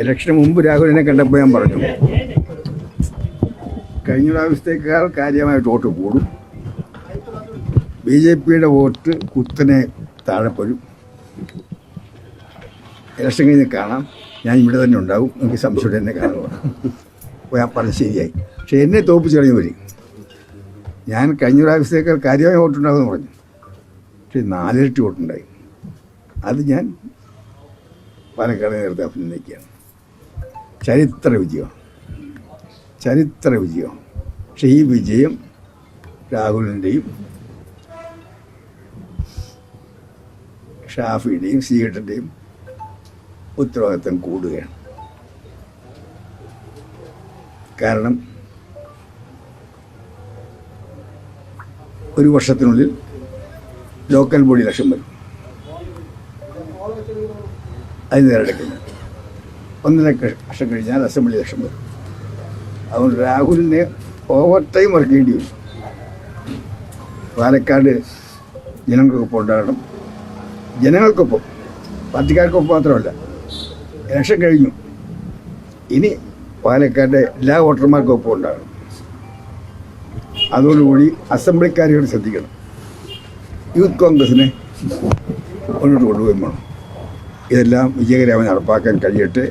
ഇലക്ഷന് മുമ്പ് രാഹുലിനെ കണ്ടപ്പോൾ ഞാൻ പറഞ്ഞു കഴിഞ്ഞ പ്രാവശ്യത്തേക്കാൾ കാര്യമായിട്ട് വോട്ട് കൂടും. ബി ജെ പിയുടെ വോട്ട് കുത്തനെ താഴെപ്പോഴും ഇലക്ഷൻ കഴിഞ്ഞ് കാണാം. ഞാൻ ഇവിടെ തന്നെ ഉണ്ടാവും. എനിക്ക് സംശയം എന്നെ കാണുക അപ്പോൾ ഞാൻ പറഞ്ഞ് ശരിയായി. പക്ഷെ എന്നെ തോപ്പിച്ച് വരും ഞാൻ കഴിഞ്ഞ പ്രാവശ്യത്തേക്കാൾ കാര്യമായ വോട്ടുണ്ടാകുമെന്ന് പറഞ്ഞു. പക്ഷെ നാലിരട്ടി വോട്ടുണ്ടായി. അത് ഞാൻ പാലക്കാട് നേരത്തെ അഭിനന്ദിക്കുകയാണ്. ചരിത്ര വിജയം ചരിത്ര വിജയം പക്ഷേ ഈ വിജയം രാഹുലിന്റെയും ഷാഫിയുടെയും സീഗട്ടിന്റെയും ഉത്തരവാദിത്തം കൂടുകയാണ്. കാരണം ഒരു വർഷത്തിനുള്ളിൽ ലോക്കൽ ബോഡി ഇലക്ഷൻ വരും. അതിന് നേരെടുക്കുന്നത് ഒന്നര വർഷം കഴിഞ്ഞാൽ അസംബ്ലി ലക്ഷം വരും. അതുകൊണ്ട് രാഹുലിന് ഓവർ ടൈം ചെയ്യേണ്ടി വരും. പാലക്കാട് ജനങ്ങൾക്കൊപ്പം ഉണ്ടാകണം. ജനങ്ങൾക്കൊപ്പം പാർട്ടിക്കാർക്കൊപ്പം മാത്രമല്ല ഇലക്ഷൻ കഴിഞ്ഞു. ഇനി പാലക്കാട്ടെ എല്ലാ വോട്ടർമാർക്കൊപ്പം ഉണ്ടാകണം. അതോടുകൂടി അസംബ്ലിക്കാരോട് ശ്രദ്ധിക്കണം. യൂത്ത് കോൺഗ്രസിനെ മുന്നോട്ട് കൊണ്ടുപോയി വേണം. ഇതെല്ലാം വിജയകരമായി നടപ്പാക്കാൻ കഴിയട്ടെ.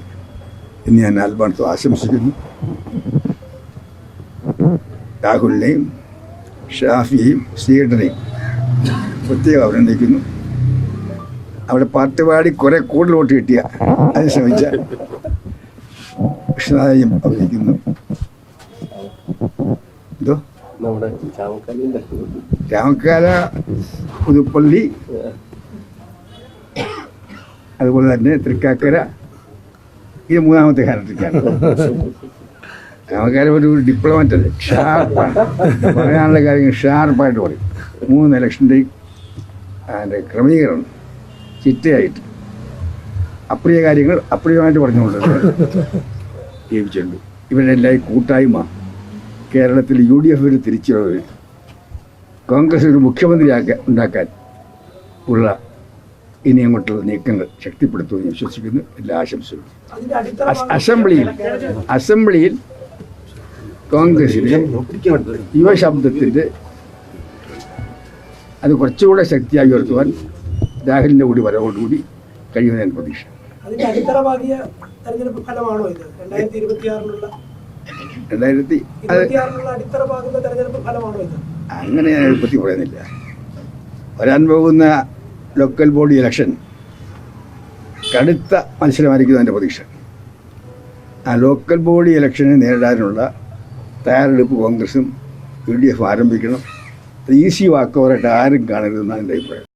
എന്ന് ഞാൻ ആത്മാർത്ഥം ആശംസിക്കുന്നു. രാഹുലിനെയും ഷാഫിയെയും സീഡറേയും പ്രത്യേകം അഭിനന്ദിക്കുന്നു. അവിടെ പാട്ടുപാടി കുറെ കൂടുതൽ വോട്ട് കിട്ടിയ അതിന് ശ്രമിച്ച കൃഷ്ണനായും അഭിനയിക്കുന്നു. എന്തോ? രാമക്കാല പുതുപ്പള്ളി. അതുപോലെ തന്നെ തൃക്കാക്കര. ഇത് മൂന്നാമത്തെ കാലത്തേക്കാണ് നമുക്കാരും ഒരു ഡിപ്ലോമാറ്റ് അല്ലേ? ഷാർപ്പാണ് പറയാനുള്ള കാര്യങ്ങൾ ഷാർപ്പായിട്ട് പറയും. മൂന്ന് ഇലക്ഷന്റെയും അതിന്റെ ക്രമീകരണം ചിറ്റയായിട്ട്. അപ്രിയ കാര്യങ്ങൾ അപ്രിയമായിട്ട് പറഞ്ഞുകൊണ്ട് ജീവിച്ചിട്ടുണ്ട് ഈ കൂട്ടായ്മ കേരളത്തിൽ യു ഡി എഫ് ഒരു തിരിച്ചുള്ളത് കോൺഗ്രസ് ഒരു മുഖ്യമന്ത്രിയാക്കാൻ ഉണ്ടാക്കാൻ ഉള്ള ഇനി അങ്ങോട്ടുള്ള നീക്കങ്ങൾ ശക്തിപ്പെടുത്തുമെന്ന് വിശ്വസിക്കുന്നു. എല്ലാ ആശംസകളും. അസംബ്ലിയിൽ അസംബ്ലിയിൽ കോൺഗ്രസിന്റെ യുവശബ്ദത്തിന്റെ അത് കുറച്ചുകൂടെ ശക്തിയായി ഉയർത്തുവാൻ രാഹുലിന്റെ കൂടി വരവോടുകൂടി കഴിയുമെന്ന് ഞാൻ പ്രതീക്ഷ രണ്ടായിരത്തി അങ്ങനെ ഞാൻ പറ്റി പറയുന്നില്ല. വരാൻ പോകുന്ന ലോക്കൽ ബോഡി ഇലക്ഷൻ കടുത്ത മത്സരമായിരിക്കും എന്റെ പ്രതീക്ഷ. ആ ലോക്കൽ ബോഡി ഇലക്ഷനെ നേരിടാനുള്ള തയ്യാറെടുപ്പ് കോൺഗ്രസും യു ഡി എഫ് ആരംഭിക്കണം. ഈസി വാക്കോറായിട്ട് ആരും കാണരുതെന്നാണ് എന്റെ അഭിപ്രായം.